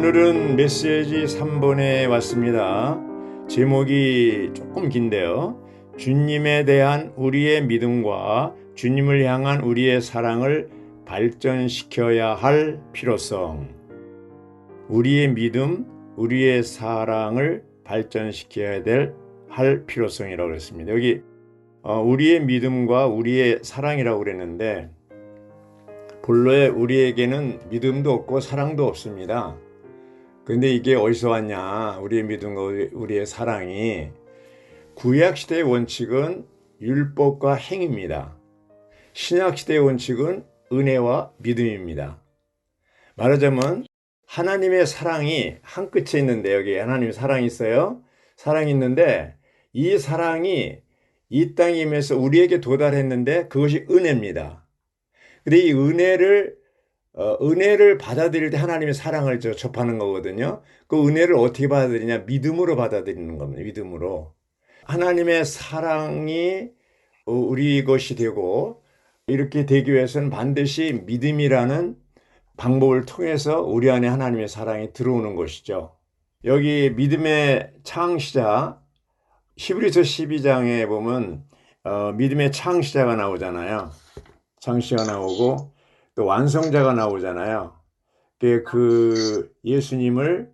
오늘은 메시지 3번에 왔습니다. 제목이 조금 긴데요. 주님에 대한 우리의 믿음과 주님을 향한 우리의 사랑을 발전시켜야 할 필요성. 우리의 믿음, 우리의 사랑을 발전시켜야 될 할 필요성이라고 그랬습니다. 여기 어, 우리의 믿음과 우리의 사랑이라고 그랬는데 본래 우리에게는 믿음도 없고 사랑도 없습니다. 근데 이게 어디서 왔냐? 우리의 믿음과 우리의 사랑이 구약 시대의 원칙은 율법과 행입니다. 신약 시대의 원칙은 은혜와 믿음입니다. 말하자면 하나님의 사랑이 한 끝에 있는데 여기 하나님의 사랑이 있어요. 사랑이 있는데 이 사랑이 이 땅에 임해서 우리에게 도달했는데 그것이 은혜입니다. 근데 이 은혜를 어, 은혜를 받아들일 때 하나님의 사랑을 저 접하는 거거든요. 그 은혜를 어떻게 받아들이냐? 믿음으로 받아들이는 겁니다. 믿음으로. 하나님의 사랑이 어, 우리 것이 되고 이렇게 되기 위해서는 반드시 믿음이라는 방법을 통해서 우리 안에 하나님의 사랑이 들어오는 것이죠. 여기 믿음의 창시자 히브리서 12장에 보면 어, 믿음의 창시자가 나오잖아요. 창시가 나오고 또 완성자가 나오잖아요. 그 예수님을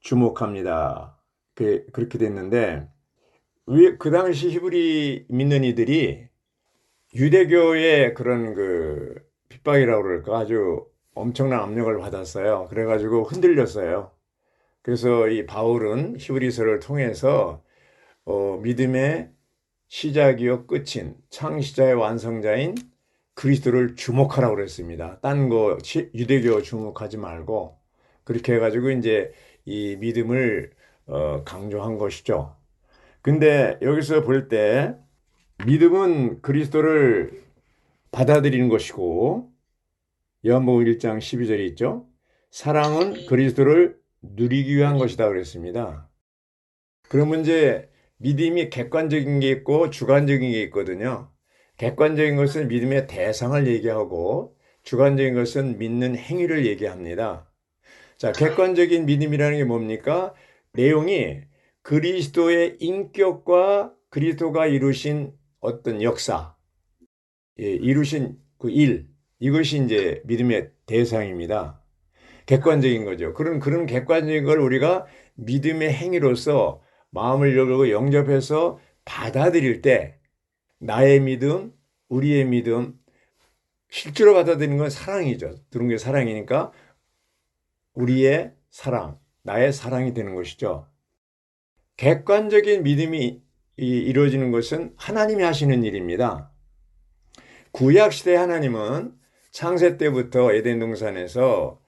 주목합니다. 그렇게 됐는데 그 당시 히브리 믿는 이들이 유대교의 그런 그 핍박이라고 그럴까 아주 엄청난 압력을 받았어요. 그래가지고 흔들렸어요. 그래서 이 바울은 히브리서를 통해서 어, 믿음의 시작이요 끝인 창시자의 완성자인 그리스도를 주목하라고 그랬습니다. 딴 거 유대교 주목하지 말고 그렇게 해가지고 이제 이 믿음을 어, 강조한 것이죠. 근데 여기서 볼 때 믿음은 그리스도를 받아들이는 것이고 요한복음 1장 12절에 있죠. 사랑은 그리스도를 누리기 위한 것이다 그랬습니다. 그러면 이제 믿음이 객관적인 게 있고 주관적인 게 있거든요. 객관적인 것은 믿음의 대상을 얘기하고 주관적인 것은 믿는 행위를 얘기합니다. 자, 객관적인 믿음이라는 게 뭡니까? 내용이 그리스도의 인격과 그리스도가 이루신 어떤 역사, 예, 이루신 그 일, 이것이 이제 믿음의 대상입니다. 객관적인 거죠. 그런, 그런 객관적인 걸 우리가 믿음의 행위로서 마음을 열고 영접해서 받아들일 때 나의 믿음, 우리의 믿음, 실제로 받아들이는 건 사랑이죠. 들은 게 사랑이니까 우리의 사랑, 나의 사랑이 되는 것이죠. 객관적인 믿음이 이루어지는 것은 하나님이 하시는 일입니다. 구약 시대 하나님은 창세 때부터 에덴 동산에서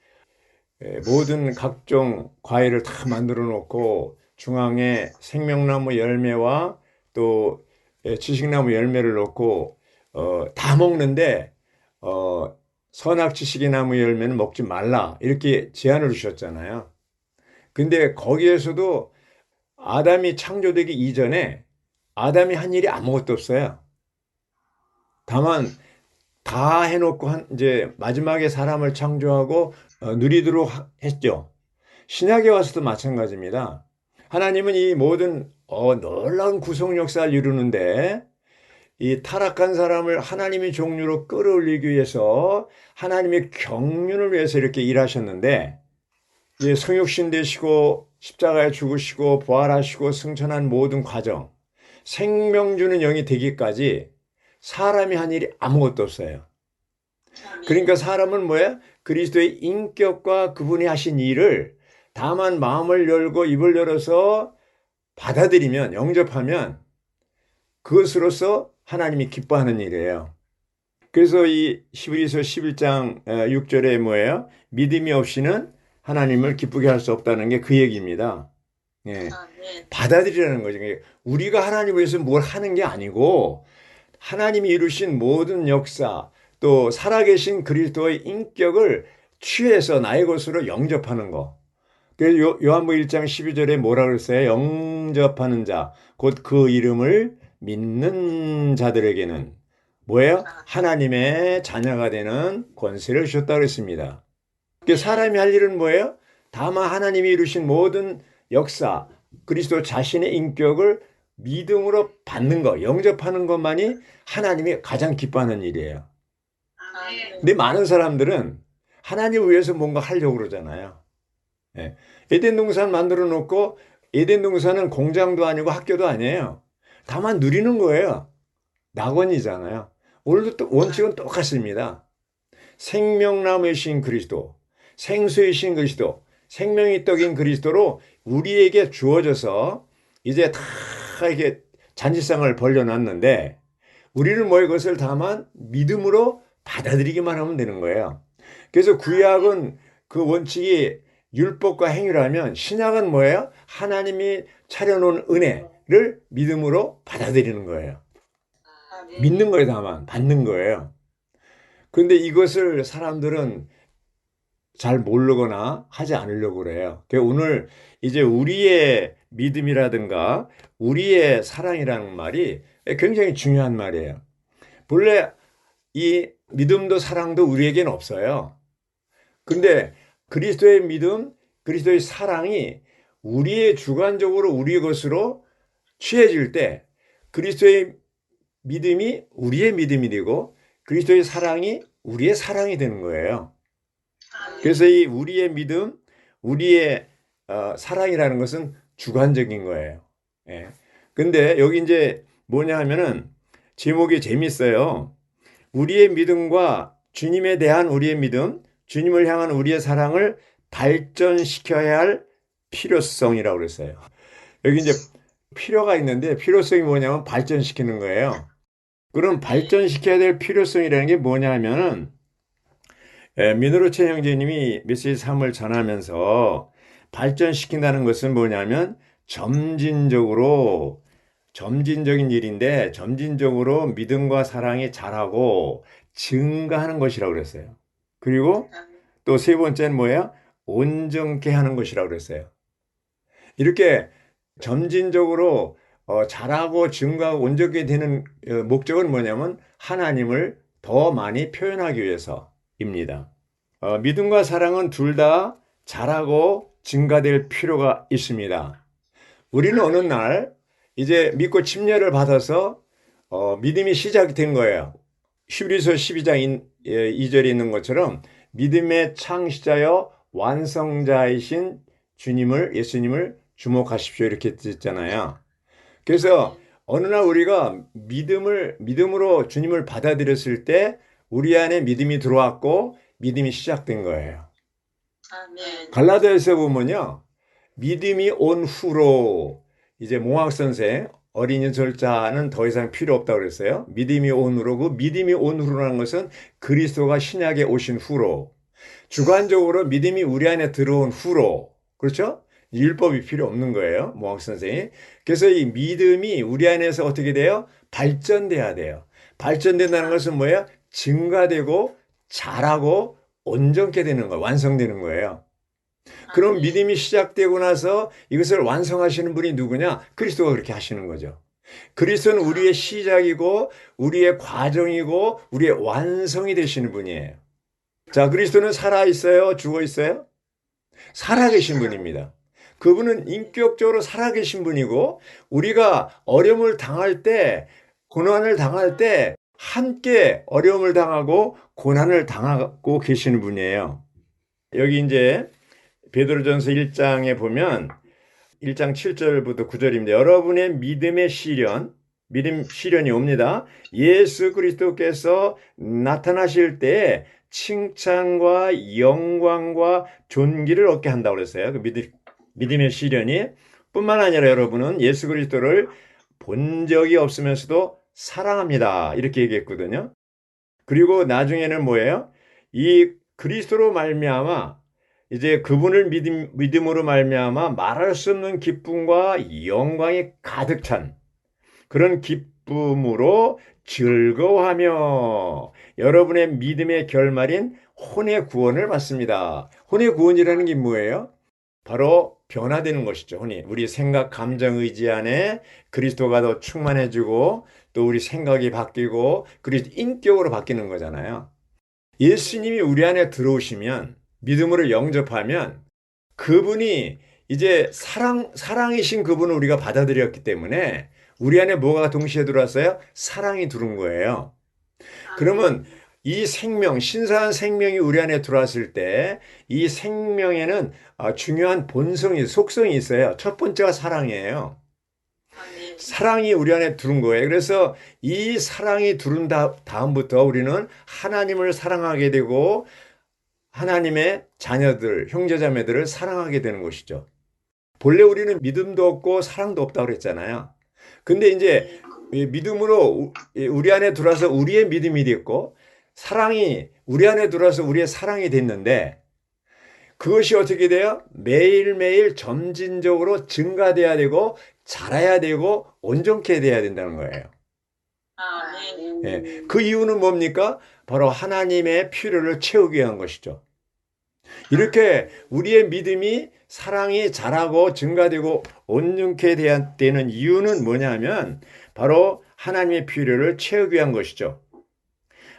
모든 각종 과일을 다 만들어 놓고 중앙에 생명나무 열매와 또 지식나무 열매를 놓고 어, 다 먹는데 어, 선악 지식의 나무 열매는 먹지 말라 이렇게 제안을 주셨잖아요. 근데 거기에서도 아담이 창조되기 이전에 아담이 한 일이 아무것도 없어요. 다만 다 해놓고 한, 이제 마지막에 사람을 창조하고 어, 누리도록 했죠. 신약에 와서도 마찬가지입니다. 하나님은 이 모든 어, 놀라운 구속 역사를 이루는데 이 타락한 사람을 하나님의 종류로 끌어올리기 위해서 하나님의 경륜을 위해서 이렇게 일하셨는데 이 성육신 되시고 십자가에 죽으시고 부활하시고 승천한 모든 과정 생명 주는 영이 되기까지 사람이 한 일이 아무것도 없어요. 그러니까 사람은 뭐야? 그리스도의 인격과 그분이 하신 일을 다만 마음을 열고 입을 열어서 받아들이면 영접하면 그것으로서 하나님이 기뻐하는 일이에요. 그래서 이 히브리서 11장 6절에 뭐예요? 믿음이 없이는 하나님을 기쁘게 할 수 없다는 게 그 얘기입니다. 예. 아, 네. 받아들이라는 거죠. 우리가 하나님을 위해서 뭘 하는 게 아니고 하나님이 이루신 모든 역사 또 살아계신 그리스도의 인격을 취해서 나의 것으로 영접하는 거. 그래서 요한복 1장 12절에 뭐라 그랬어요? 영접하는 자, 곧 그 이름을 믿는 자들에게는 뭐예요? 하나님의 자녀가 되는 권세를 주셨다 그랬습니다. 사람이 할 일은 뭐예요? 다만 하나님이 이루신 모든 역사, 그리스도 자신의 인격을 믿음으로 받는 것, 영접하는 것만이 하나님이 가장 기뻐하는 일이에요. 아멘. 근데 많은 사람들은 하나님을 위해서 뭔가 하려고 그러잖아요. 예. 에덴 동산 만들어 놓고 에덴 동산은 공장도 아니고 학교도 아니에요. 다만 누리는 거예요. 낙원이잖아요. 오늘도 또 원칙은 똑같습니다. 생명나무이신 그리스도, 생수이신 그리스도, 생명의 떡인 그리스도로 우리에게 주어져서 이제 다 이게 잔치상을 벌려놨는데 우리는 뭐 이것을 다만 믿음으로 받아들이기만 하면 되는 거예요. 그래서 구약은 그 원칙이 율법과 행위라면 신약은 뭐예요? 하나님이 차려놓은 은혜를 믿음으로 받아들이는 거예요. 믿는 거예요, 다만. 받는 거예요. 그런데 이것을 사람들은 잘 모르거나 하지 않으려고 그래요. 그러니까 오늘 이제 우리의 믿음이라든가 우리의 사랑이라는 말이 굉장히 중요한 말이에요. 본래 이 믿음도 사랑도 우리에겐 없어요. 근데 그리스도의 믿음, 그리스도의 사랑이 우리의 주관적으로 우리의 것으로 취해질 때 그리스도의 믿음이 우리의 믿음이 되고 그리스도의 사랑이 우리의 사랑이 되는 거예요. 그래서 이 우리의 믿음, 우리의 어, 사랑이라는 것은 주관적인 거예요. 예. 근데 여기 이제 뭐냐 하면은 제목이 재밌어요. 우리의 믿음과 주님에 대한 우리의 믿음, 주님을 향한 우리의 사랑을 발전시켜야 할 필요성이라고 그랬어요. 여기 이제 필요가 있는데 필요성이 뭐냐면 발전시키는 거예요. 그럼 발전시켜야 될 필요성이라는 게 뭐냐 하면은 예, 민으로체 형제님이 메시지 3을 전하면서 발전시킨다는 것은 뭐냐면 점진적으로 점진적인 일인데 점진적으로 믿음과 사랑이 자라고 증가하는 것이라고 그랬어요. 그리고 또 세 번째는 뭐예요? 온전케 하는 것이라고 그랬어요. 이렇게 점진적으로 어, 자라고 증가하고 온전케 되는 어, 목적은 뭐냐면 하나님을 더 많이 표현하기 위해서입니다. 어, 믿음과 사랑은 둘다 자라고 증가될 필요가 있습니다. 우리는 어느 날 이제 믿고 침례를 받아서 어, 믿음이 시작된 거예요. 히브리서 12장 2절에 있는 것처럼 믿음의 창시자여 완성자이신 주님을 예수님을 주목하십시오 이렇게 했잖아요. 그래서 어느 날 우리가 믿음을 믿음으로 주님을 받아들였을 때 우리 안에 믿음이 들어왔고 믿음이 시작된 거예요. 아멘. 갈라디아에서 보면요. 믿음이 온 후로 이제 몽학 선생 어린이 절자는 더 이상 필요 없다고 그랬어요. 믿음이 온 후로 그 믿음이 온 후로라는 것은 그리스도가 신약에 오신 후로 주관적으로 믿음이 우리 안에 들어온 후로 그렇죠? 율법이 필요 없는 거예요. 몽학 선생이. 그래서 이 믿음이 우리 안에서 어떻게 돼요? 발전돼야 돼요. 발전된다는 것은 뭐예요? 증가되고 자라고 온전케 되는 거예요. 완성되는 거예요. 그럼 아멘. 믿음이 시작되고 나서 이것을 완성하시는 분이 누구냐? 그리스도가 그렇게 하시는 거죠. 그리스도는 우리의 시작이고 우리의 과정이고 우리의 완성이 되시는 분이에요. 자, 그리스도는 살아 있어요? 죽어 있어요? 살아 계신 분입니다. 그분은 인격적으로 살아 계신 분이고 우리가 어려움을 당할 때 고난을 당할 때 함께 어려움을 당하고 고난을 당하고 계시는 분이에요. 여기 이제 베드로전서 1장에 보면 1장 7절부터 9절입니다. 여러분의 믿음의 시련, 믿음 시련이 옵니다. 예수 그리스도께서 나타나실 때 칭찬과 영광과 존귀를 얻게 한다고 그랬어요. 그 믿음, 믿음의 시련이 뿐만 아니라 여러분은 예수 그리스도를 본 적이 없으면서도 사랑합니다. 이렇게 얘기했거든요. 그리고 나중에는 뭐예요? 이 그리스도로 말미암아 이제 그분을 믿음, 믿음으로 말미암아 말할 수 없는 기쁨과 영광이 가득 찬 그런 기쁨으로 즐거워하며 여러분의 믿음의 결말인 혼의 구원을 받습니다. 혼의 구원이라는 게 뭐예요? 바로 변화되는 것이죠. 혼이 우리 생각, 감정, 의지 안에 그리스도가 더 충만해지고 또 우리 생각이 바뀌고 그리스도 인격으로 바뀌는 거잖아요. 예수님이 우리 안에 들어오시면 믿음으로 영접하면 그분이 이제 사랑, 사랑이신 그분을 우리가 받아들였기 때문에 우리 안에 뭐가 동시에 들어왔어요? 사랑이 들어온 거예요. 그러면 이 생명, 신선한 생명이 우리 안에 들어왔을 때 이 생명에는 아, 중요한 본성이, 속성이 있어요. 첫 번째가 사랑이에요. 아멘. 사랑이 우리 안에 들어온 거예요. 그래서 이 사랑이 들어온 다, 다음부터 우리는 하나님을 사랑하게 되고 하나님의 자녀들, 형제자매들을 사랑하게 되는 것이죠. 본래 우리는 믿음도 없고 사랑도 없다고 그랬잖아요. 근데 이제 이 믿음으로 우- 우리 안에 들어와서 우리의 믿음이 됐고 사랑이 우리 안에 들어와서 우리의 사랑이 됐는데 그것이 어떻게 돼요? 매일매일 점진적으로 증가돼야 되고 자라야 되고 온전케 돼야 된다는 거예요. 아멘. 예. 그 이유는 뭡니까? 바로 하나님의 필요를 채우기 위한 것이죠. 이렇게 우리의 믿음이 사랑이 자라고 증가되고 온전케 되는 이유는 뭐냐면 바로 하나님의 필요를 채우기 위한 것이죠.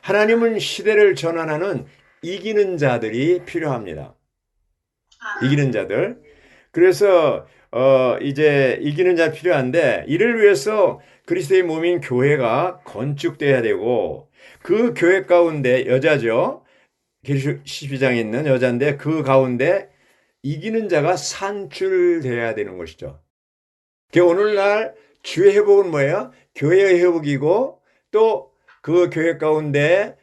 하나님은 시대를 전환하는 이기는 자들이 필요합니다. 이기는 자들. 그래서 어 이제 이기는 자 필요한데 이를 위해서 그리스도의 몸인 교회가 건축돼야 되고 그 교회 가운데 여자죠. 계시 12장에 있는 여자인데 그 가운데 이기는 자가 산출돼야 되는 것이죠. 그 오늘날 주의 회복은 뭐예요? 교회의 회복이고 또 그 교회 가운데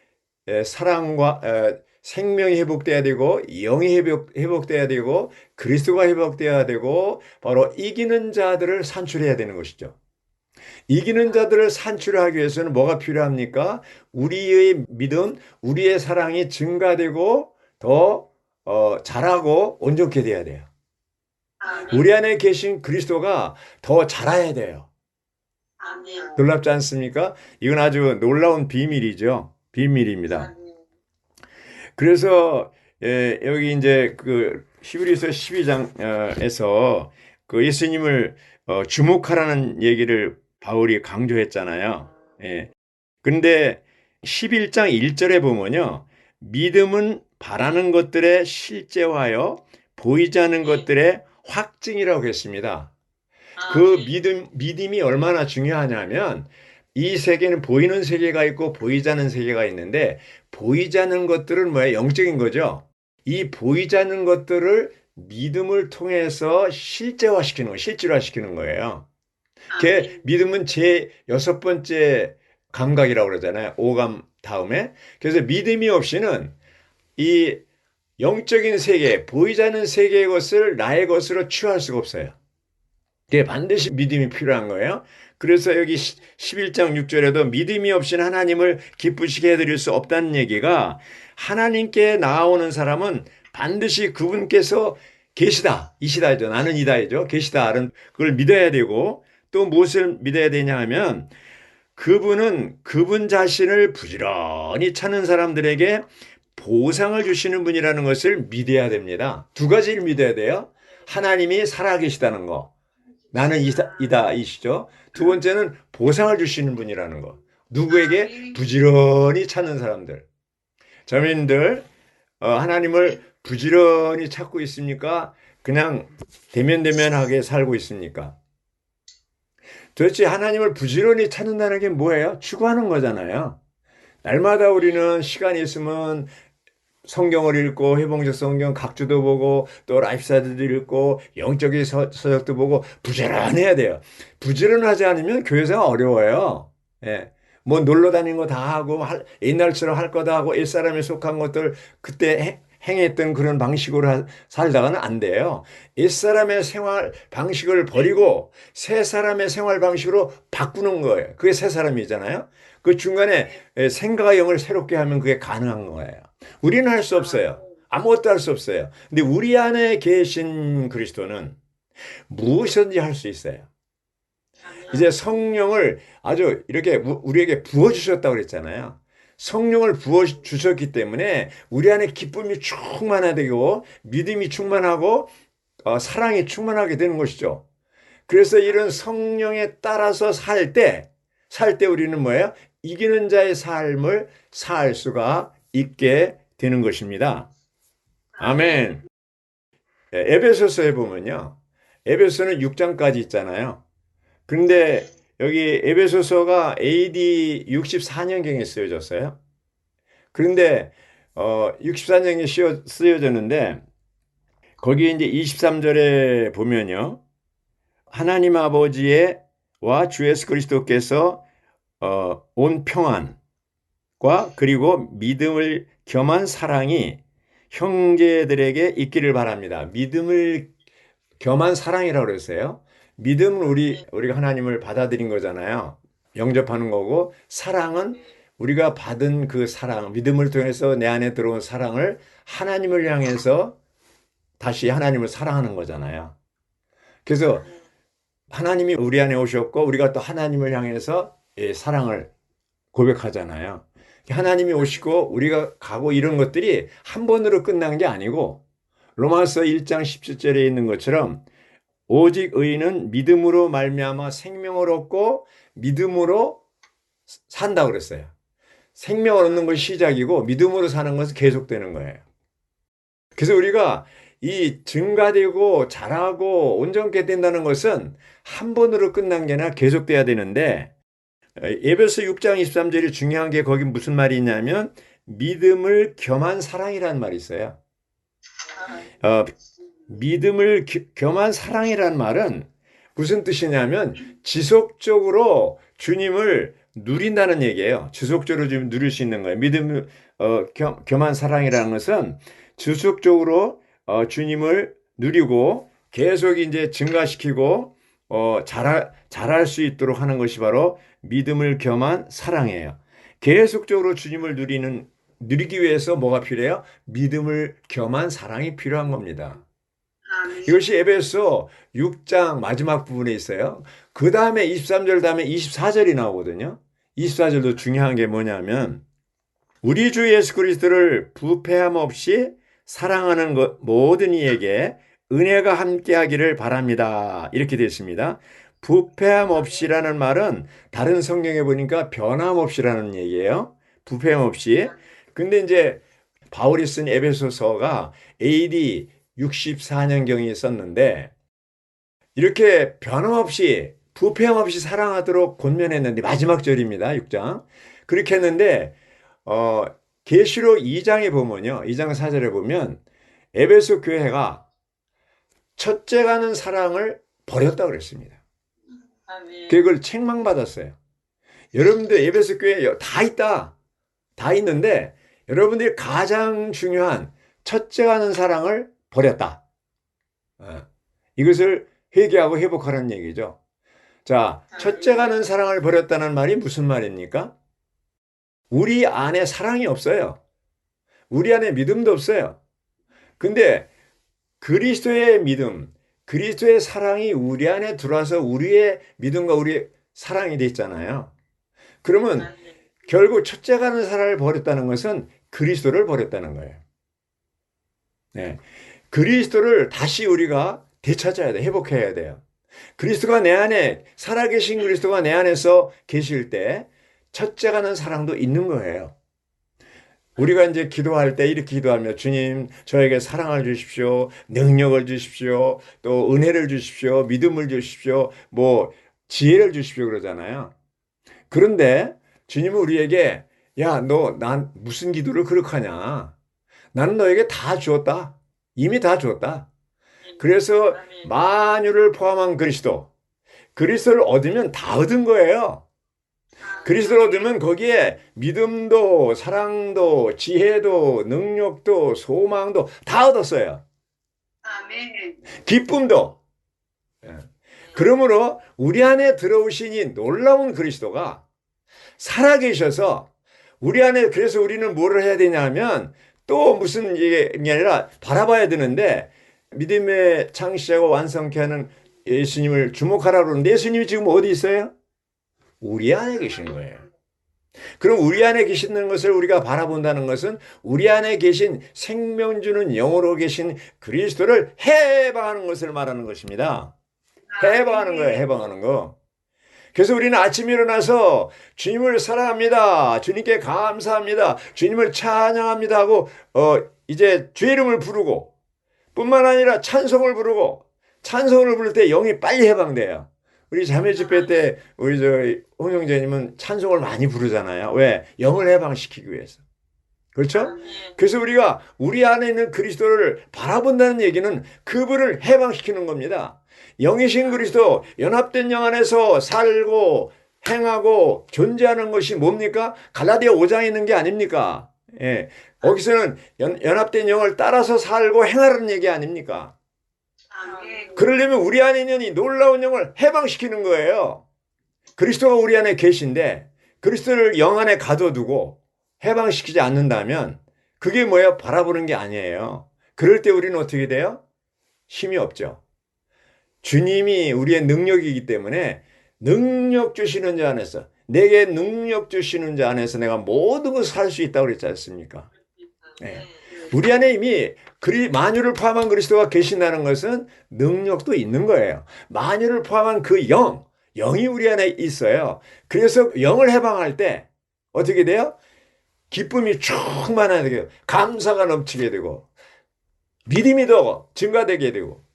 에, 사랑과 에, 생명이 회복돼야 되고 영이 회복, 회복돼야 되고 그리스도가 회복돼야 되고 바로 이기는 자들을 산출해야 되는 것이죠. 이기는 자들을 산출하기 위해서는 뭐가 필요합니까? 우리의 믿음, 우리의 사랑이 증가되고 더 어, 자라고 온전케 돼야 돼요. 우리 안에 계신 그리스도가 더 자라야 돼요. 놀랍지 않습니까? 이건 아주 놀라운 비밀이죠. 비밀입니다. 그래서 예, 여기 이제 그 히브리서 12장에서 그 예수님을 어, 주목하라는 얘기를 바울이 강조했잖아요. 예. 근데 11장 1절에 보면요. 믿음은 바라는 것들의 실제화요. 보이지 않는 것들의 확증이라고 했습니다. 그 아멘. 믿음, 믿음이 얼마나 중요하냐면 이 세계는 보이는 세계가 있고 보이지 않는 세계가 있는데 보이지 않는 것들은 뭐예요? 영적인 거죠. 이 보이지 않는 것들을 믿음을 통해서 실제화시키는 거, 실질화시키는 거예요. 아멘. 믿음은 제 여섯 번째 감각이라고 그러잖아요. 오감 다음에. 그래서 믿음이 없이는 이 영적인 세계, 보이지 않는 세계의 것을 나의 것으로 취할 수가 없어요. 그게 반드시 믿음이 필요한 거예요. 그래서 여기 11장 6절에도 믿음이 없이는 하나님을 기쁘시게 해드릴 수 없다는 얘기가 하나님께 나아오는 사람은 반드시 그분께서 계시다, 이시다죠. 나는 이다이죠. 계시다는 그걸 믿어야 되고 또 무엇을 믿어야 되냐 하면 그분은 그분 자신을 부지런히 찾는 사람들에게 보상을 주시는 분이라는 것을 믿어야 됩니다. 두 가지를 믿어야 돼요. 하나님이 살아계시다는 거. 나는 이다, 이다 이시죠. 두 번째는 보상을 주시는 분이라는 거. 누구에게? 부지런히 찾는 사람들. 저민들 어, 하나님을 부지런히 찾고 있습니까? 그냥 대면대면하게 살고 있습니까? 도대체 하나님을 부지런히 찾는다는 게 뭐예요? 추구하는 거잖아요. 날마다 우리는 시간이 있으면 성경을 읽고 회복적 성경 각주도 보고 또 라이프사이드도 읽고 영적인 서, 서적도 보고 부지런해야 돼요. 부지런하지 않으면 교회생활 어려워요. 예. 뭐 놀러 다니는 거 다 하고 할- 옛날처럼 할 거다 하고 옛사람에 속한 것들 그때 행- 행했던 그런 방식으로 하- 살다가는 안 돼요. 옛사람의 생활 방식을 버리고 새 사람의 생활 방식으로 바꾸는 거예요. 그게 새 사람이잖아요. 그 중간에 에, 생각의 영을 새롭게 하면 그게 가능한 거예요. 우리는 할 수 없어요. 아무것도 할 수 없어요. 근데 우리 안에 계신 그리스도는 무엇이든지 할 수 있어요. 이제 성령을 아주 이렇게 우- 우리에게 부어주셨다고 그랬잖아요. 성령을 부어 주셨기 때문에 우리 안에 기쁨이 충만하되고 믿음이 충만하고 어, 사랑이 충만하게 되는 것이죠. 그래서 이런 성령에 따라서 살 때, 살 때 우리는 뭐예요? 이기는 자의 삶을 살 수가 있게 되는 것입니다. 아멘. 예, 에베소서에 보면요. 에베소는 6장까지 있잖아요. 그런데 여기 에베소서가 AD 64년경에 쓰여졌어요. 그런데 어 64년에 쓰여, 쓰여졌는데 거기 이제 23절에 보면요. 하나님 아버지의 와 주 예수 그리스도께서 어, 온 평안과 그리고 믿음을 겸한 사랑이 형제들에게 있기를 바랍니다. 믿음을 겸한 사랑이라고 그랬어요. 믿음은 우리 우리가 하나님을 받아들인 거잖아요. 영접하는 거고 사랑은 우리가 받은 그 사랑, 믿음을 통해서 내 안에 들어온 사랑을 하나님을 향해서 다시 하나님을 사랑하는 거잖아요. 그래서 하나님이 우리 안에 오셨고 우리가 또 하나님을 향해서 예, 사랑을 고백하잖아요. 하나님이 오시고 우리가 가고 이런 것들이 한 번으로 끝난 게 아니고 로마서 1장 17절에 있는 것처럼 오직 의인은 믿음으로 말미암아 생명을 얻고 믿음으로 산다고 그랬어요. 생명을 얻는 것이 시작이고 믿음으로 사는 것은 계속되는 거예요. 그래서 우리가 이 증가되고 자라고 온전케 된다는 것은 한 번으로 끝난 게 아니라 계속돼야 되는데 예배서 6장 23절이 중요한 게 거기 무슨 말이 있냐면 믿음을 겸한 사랑이라는 말이 있어요. 어, 믿음을 기- 겸한 사랑이라는 말은 무슨 뜻이냐면 지속적으로 주님을 누린다는 얘기예요. 지속적으로 좀 누릴 수 있는 거예요. 믿음을 어, 겸, 겸한 사랑이라는 것은 지속적으로 어, 주님을 누리고 계속 이제 증가시키고 어, 자라, 잘할 수 있도록 하는 것이 바로 믿음을 겸한 사랑이에요. 계속적으로 주님을 누리는 누리기 위해서 뭐가 필요해요? 믿음을 겸한 사랑이 필요한 겁니다. 이것이 에베소 6장 마지막 부분에 있어요. 그 다음에 23절 다음에 24절이 나오거든요. 24절도 중요한 게 뭐냐면 우리 주 예수 그리스도를 부패함 없이 사랑하는 것 모든 이에게 은혜가 함께하기를 바랍니다. 이렇게 되어 있습니다. 부패함 없이라는 말은 다른 성경에 보니까 변함 없이라는 얘기예요. 부패함 없이. 근데 이제 바울이 쓴 에베소서가 AD 64년경에 썼는데 이렇게 변함없이 부패함 없이 사랑하도록 권면했는데 마지막 절입니다. 6장. 그렇게 했는데 어 계시록 2장에 보면요. 2장 4절에 보면 에베소 교회가 첫째 가는 사랑을 버렸다 그랬습니다. 아멘. 그걸 책망받았어요. 여러분들 에베소 교회 다 있다. 다 있는데 여러분들이 가장 중요한 첫째 가는 사랑을 버렸다. 어, 이것을 회개하고 회복하라는 얘기죠. 자, 첫째 가는 사랑을 버렸다는 말이 무슨 말입니까? 우리 안에 사랑이 없어요. 우리 안에 믿음도 없어요. 근데 그리스도의 믿음, 그리스도의 사랑이 우리 안에 들어와서 우리의 믿음과 우리의 사랑이 됐잖아요. 그러면. 결국 첫째 가는 사랑을 버렸다는 것은 그리스도를 버렸다는 거예요. 네. 그리스도를 다시 우리가 되찾아야 돼. 회복해야 돼요. 그리스도가 내 안에, 살아계신 그리스도가 내 안에서 계실 때, 첫째 가는 사랑도 있는 거예요. 우리가 이제 기도할 때 이렇게 기도하며 주님 저에게 사랑을 주십시오. 능력을 주십시오. 또 은혜를 주십시오. 믿음을 주십시오. 뭐 지혜를 주십시오 그러잖아요. 그런데 주님은 우리에게 야, 너 난 무슨 기도를 그렇게 하냐? 나는 너에게 다 주었다. 이미 다 주었다. 그래서. 만유를 포함한 그리스도. 그리스도를 얻으면 다 얻은 거예요. 그리스도를 얻으면 거기에 믿음도, 사랑도, 지혜도, 능력도, 소망도 다 얻었어요. 기쁨도. 예. 그러므로 우리 안에 들어오신 이 놀라운 그리스도가 살아계셔서 우리 안에 그래서 우리는 뭐를 해야 되냐면 또 무슨 이게 아니라 바라봐야 되는데 믿음의 창시자고 완성케 하는 예수님을 주목하라 그러는데 예수님이 지금 어디 있어요? 우리 안에 계신 거예요. 그럼 우리 안에 계시는 것을 우리가 바라본다는 것은 우리 안에 계신 생명 주는 영으로 계신 그리스도를 해방하는 것을 말하는 것입니다. 해방하는 거예요, 해방하는 거. 그래서 우리는 아침에 일어나서 주님을 사랑합니다. 주님께 감사합니다. 주님을 찬양합니다 하고, 어, 이제 죄 이름을 부르고, 뿐만 아니라 찬송을 부르고 찬송을 부를 때 영이 빨리 해방돼요. 우리 자매 집회 때 우리 저 홍영재님은 찬송을 많이 부르잖아요. 왜? 영을 해방시키기 위해서. 그렇죠? 그래서 우리가 우리 안에 있는 그리스도를 바라본다는 얘기는 그분을 해방시키는 겁니다. 영이신 그리스도 연합된 영 안에서 살고 행하고 존재하는 것이 뭡니까? 갈라디아 5장에 있는 게 아닙니까? 예. 거기서는 연, 연합된 영을 따라서 살고 행하라는 얘기 아닙니까? 그러려면 우리 안에 있는 이 놀라운 영을 해방시키는 거예요. 그리스도가 우리 안에 계신데 그리스도를 영 안에 가둬두고 해방시키지 않는다면 그게 뭐예요? 바라보는 게 아니에요. 그럴 때 우리는 어떻게 돼요? 힘이 없죠. 주님이 우리의 능력이기 때문에 능력 주시는 자 안에서 내게 능력 주시는 자 안에서 내가 모든 것을 할수 있다고 그랬지 않습니까? 네. 우리 안에 이미 그리 만유를 포함한 그리스도가 계신다는 것은 능력도 있는 거예요. 만유를 포함한 그 영, 영이 우리 안에 있어요. 그래서 영을 해방할 때 어떻게 돼요? 기쁨이 충만하게 되고 감사가 넘치게 되고 믿음이 더 증가되게 되고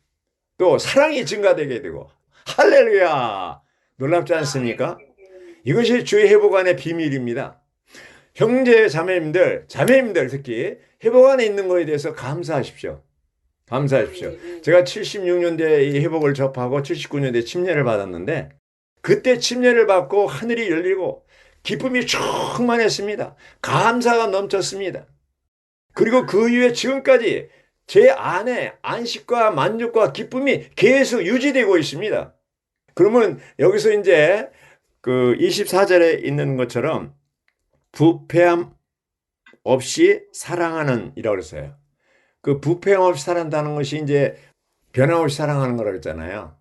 또 사랑이 증가되게 되고 할렐루야 놀랍지 않습니까? 이것이 주의 회복 안의 비밀입니다. 형제 자매님들, 자매님들 특히 회복 안에 있는 거에 대해서 감사하십시오. 감사하십시오. 제가 76년대에 이 회복을 접하고 79년대에 침례를 받았는데 그때 침례를 받고 하늘이 열리고 기쁨이 충만했습니다. 감사가 넘쳤습니다. 그리고 그 이후에 지금까지 제 안에 안식과 만족과 기쁨이 계속 유지되고 있습니다. 그러면 여기서 이제 그 24절에 있는 것처럼 부패함 없이 사랑하는 이라고 그랬어요. 그 부패함 없이 사랑한다는 것이 이제 변함없이 사랑하는 거라고 했잖아요.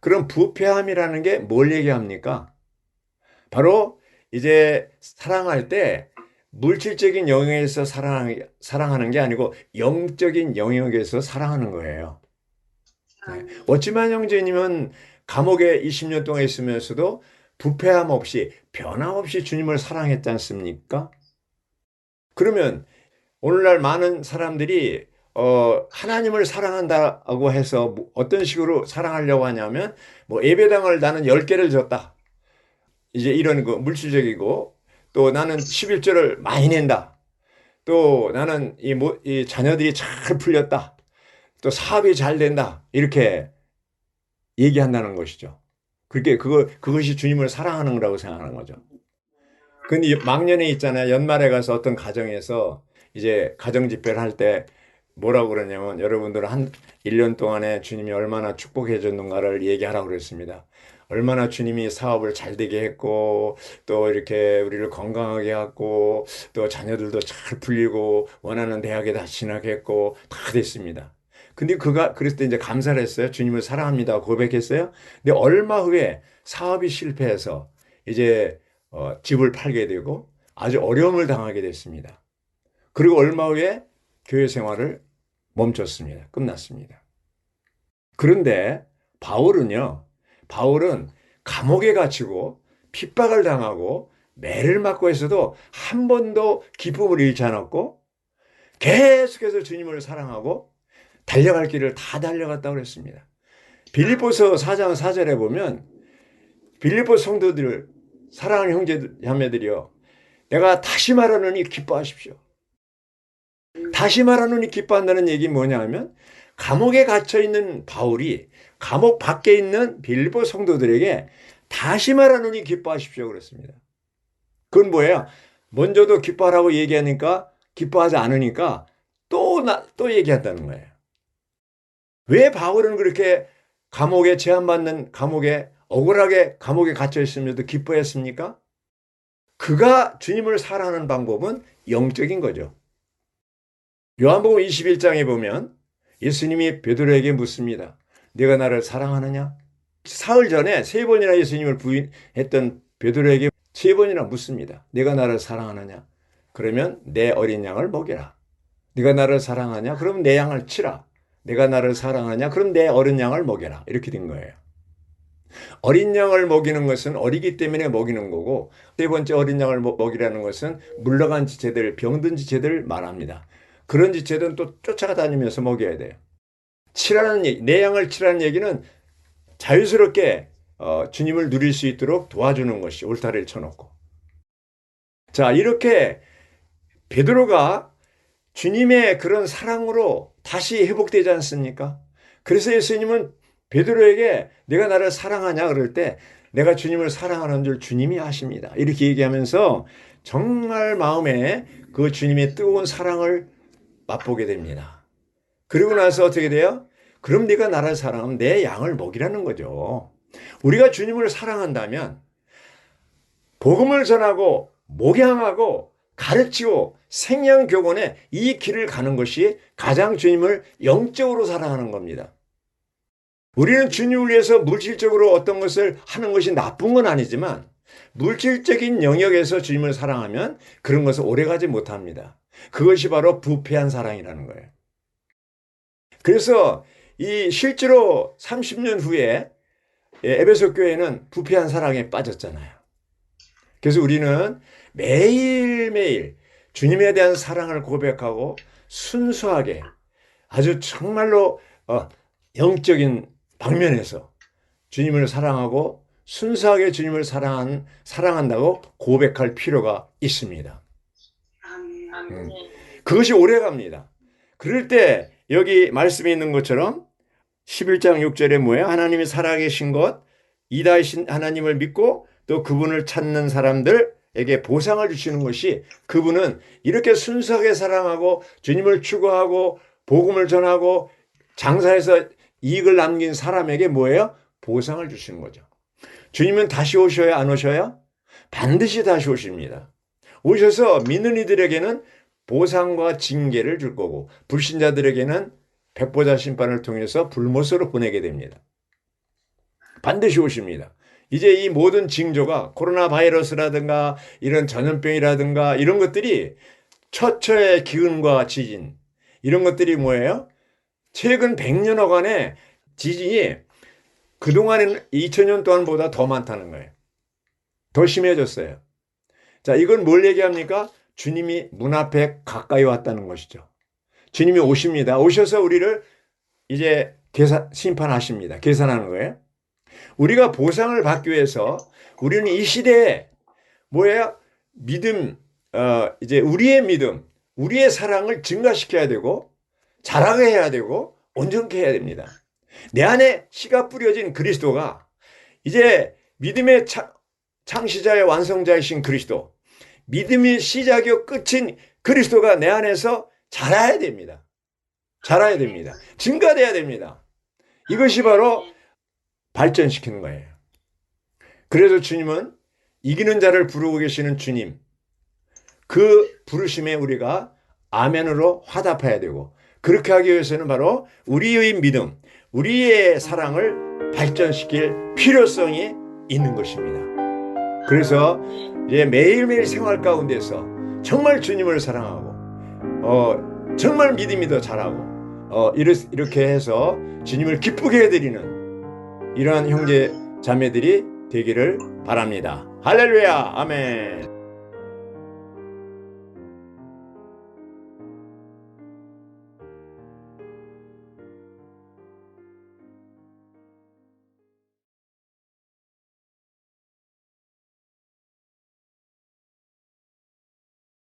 그럼 부패함이라는 게 뭘 얘기합니까? 바로 이제 사랑할 때 물질적인 영역에서 사랑, 사랑하는 게 아니고 영적인 영역에서 사랑하는 거예요. 네. 어찌만 형제님은 감옥에 20년 동안 있으면서도 부패함 없이 변함없이 주님을 사랑했지 않습니까? 그러면 오늘날 많은 사람들이 어, 하나님을 사랑한다고 해서 뭐 어떤 식으로 사랑하려고 하냐면 뭐 예배당을 나는 10개를 줬다. 이제 이런 거 물질적이고 또 나는 11조를 많이 낸다. 또 나는 이, 뭐, 이 자녀들이 잘 풀렸다. 또 사업이 잘 된다. 이렇게 얘기한다는 것이죠. 그렇게 그거 그것이 주님을 사랑하는 거라고 생각하는 거죠. 근데 막년에 있잖아요. 연말에 가서 어떤 가정에서 이제 가정 집회를 할 때 뭐라고 그러냐면 여러분들 한 1년 동안에 주님이 얼마나 축복해 줬는가를 얘기하라고 그랬습니다. 얼마나 주님이 사업을 잘 되게 했고 또 이렇게 우리를 건강하게 했고 또 자녀들도 잘 풀리고 원하는 대학에 다 진학했고 다 됐습니다. 근데 그가 그랬을 때 이제 감사를 했어요. 주님을 사랑합니다. 고백했어요. 근데 얼마 후에 사업이 실패해서 이제 어, 집을 팔게 되고 아주 어려움을 당하게 됐습니다. 그리고 얼마 후에 교회 생활을 멈췄습니다. 끝났습니다. 그런데 바울은요. 바울은 감옥에 갇히고 핍박을 당하고 매를 맞고 해서도 한 번도 기쁨을 잃지 않았고 계속해서 주님을 사랑하고 달려갈 길을 다 달려갔다고 그랬습니다. 빌립보서 4장 4절에 보면 빌립보 성도들 사랑하는 형제 자매들이요. 내가 다시 말하노니 기뻐하십시오. 다시 말하노니 기뻐한다는 얘기 뭐냐 하면 감옥에 갇혀 있는 바울이 감옥 밖에 있는 빌립보 성도들에게 다시 말하노니 기뻐하십시오 그랬습니다. 그건 뭐예요? 먼저도 기뻐하라고 얘기하니까 기뻐하지 않으니까 또, 나, 또 얘기한다는 거예요. 왜 바울은 그렇게 감옥에 제한받는 감옥에 억울하게 감옥에 갇혀 있으면서도 기뻐했습니까? 그가 주님을 사랑하는 방법은 영적인 거죠. 요한복음 21장에 보면 예수님이 베드로에게 묻습니다. 네가 나를 사랑하느냐? 사흘 전에 세 번이나 예수님을 부인했던 베드로에게 세 번이나 묻습니다. 네가 나를 사랑하느냐? 그러면 내 어린 양을 먹여라. 네가 나를 사랑하냐? 그러면 내 양을 치라. 내가 나를 사랑하냐? 그럼 내 어린 양을 먹여라. 이렇게 된 거예요. 어린 양을 먹이는 것은 어리기 때문에 먹이는 거고 세 번째 어린 양을 먹이라는 것은 물러간 지체들, 병든 지체들을 말합니다. 그런 지체들은 또 쫓아다니면서 먹여야 돼요. 치라는 얘기, 내 양을 치라는 얘기는 자유스럽게 어, 주님을 누릴 수 있도록 도와주는 것이 울타리를 쳐놓고. 자, 이렇게 베드로가 주님의 그런 사랑으로 다시 회복되지 않습니까? 그래서 예수님은 베드로에게 내가 나를 사랑하냐 그럴 때 내가 주님을 사랑하는 줄 주님이 아십니다. 이렇게 얘기하면서 정말 마음에 그 주님의 뜨거운 사랑을 맛보게 됩니다. 그리고 나서 어떻게 돼요? 그럼 네가 나를 사랑하면 내 양을 먹이라는 거죠. 우리가 주님을 사랑한다면 복음을 전하고 목양하고 가르치고 생양교곤에 이 길을 가는 것이 가장 주님을 영적으로 사랑하는 겁니다. 우리는 주님을 위해서 물질적으로 어떤 것을 하는 것이 나쁜 건 아니지만 물질적인 영역에서 주님을 사랑하면 그런 것을 오래가지 못합니다. 그것이 바로 부패한 사랑이라는 거예요. 그래서 이 실제로 30년 후에 에베소 교회는 부패한 사랑에 빠졌잖아요. 그래서 우리는 매일매일 주님에 대한 사랑을 고백하고 순수하게 아주 정말로 어, 영적인 방면에서 주님을 사랑하고 순수하게 주님을 사랑한, 사랑한다고 고백할 필요가 있습니다. 음. 그것이 오래 갑니다. 그럴 때 여기 말씀에 있는 것처럼 11장 6절에 뭐예요? 하나님이 살아계신 것, 이다이신 하나님을 믿고 또 그분을 찾는 사람들에게 보상을 주시는 것이 그분은 이렇게 순수하게 사랑하고 주님을 추구하고 복음을 전하고 장사해서 이익을 남긴 사람에게 뭐예요? 보상을 주시는 거죠. 주님은 다시 오셔야 안 오셔요? 반드시 다시 오십니다. 오셔서 믿는 이들에게는 보상과 징계를 줄 거고 불신자들에게는 백보자 심판을 통해서 불못으로 보내게 됩니다. 반드시 오십니다. 이제 이 모든 징조가 코로나 바이러스라든가 이런 전염병이라든가 이런 것들이 처처의 기근과 지진 이런 것들이 뭐예요? 최근 100년여간의 지진이 그동안에는 2000년 동안보다 더 많다는 거예요. 더 심해졌어요. 자, 이건 뭘 얘기합니까? 주님이 문 앞에 가까이 왔다는 것이죠. 주님이 오십니다. 오셔서 우리를 이제 계산, 심판하십니다. 계산하는 거예요. 우리가 보상을 받기 위해서 우리는 이 시대에 뭐예요? 믿음, 어, 이제 우리의 믿음, 우리의 사랑을 증가시켜야 되고, 자라게 해야 되고, 온전케 해야 됩니다. 내 안에 씨가 뿌려진 그리스도가 이제 믿음의 차, 창시자의 완성자이신 그리스도, 믿음이 시작이요 끝인 그리스도가 내 안에서 자라야 됩니다. 자라야 됩니다. 증가돼야 됩니다. 이것이 바로 발전시키는 거예요. 그래서 주님은 이기는 자를 부르고 계시는 주님, 그 부르심에 우리가 아멘으로 화답해야 되고, 그렇게 하기 위해서는 바로 우리의 믿음, 우리의 사랑을 발전시킬 필요성이 있는 것입니다. 그래서 이제 매일매일 생활 가운데서 정말 주님을 사랑하고, 어, 정말 믿음이 더 잘하고, 어, 이렇게 해서 주님을 기쁘게 해드리는 이러한 형제 자매들이 되기를 바랍니다. 할렐루야, 아멘.